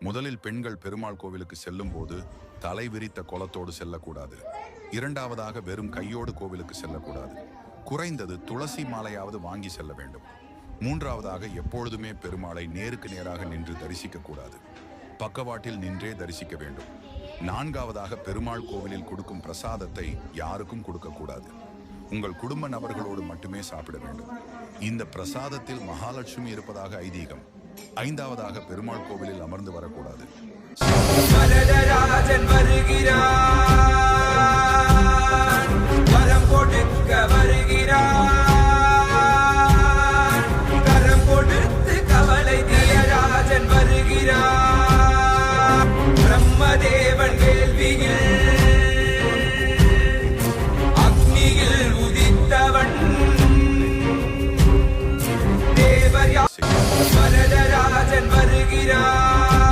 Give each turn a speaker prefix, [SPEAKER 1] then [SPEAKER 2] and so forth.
[SPEAKER 1] முதலில் பெண்கள் பெருமாள் கோவிலுக்கு செல்லும் போது தலை விரித்த குளத்தோடு செல்லக்கூடாது. இரண்டாவதாக வெறும் கையோடு கோவிலுக்கு செல்லக்கூடாது. குறைந்தது துளசி மாலையாவது வாங்கி செல்ல வேண்டும். மூன்றாவதாக எப்பொழுதுமே பெருமாளை நேருக்கு நேராக நின்று தரிசிக்க கூடாது. பக்கவாட்டில் நின்றே தரிசிக்க வேண்டும். நான்காவதாக பெருமாள் கோவிலில் கொடுக்கும் பிரசாதத்தை யாருக்கும் கொடுக்கக்கூடாது உங்கள் குடும்ப நபர்களோடு மட்டுமே சாப்பிட வேண்டும். இந்த பிரசாதத்தில் மகாலட்சுமி இருப்பதாக ஐதீகம். ஐந்தாவதாக பெருமாள் கோவிலில் அமர்ந்து வரக்கூடாது.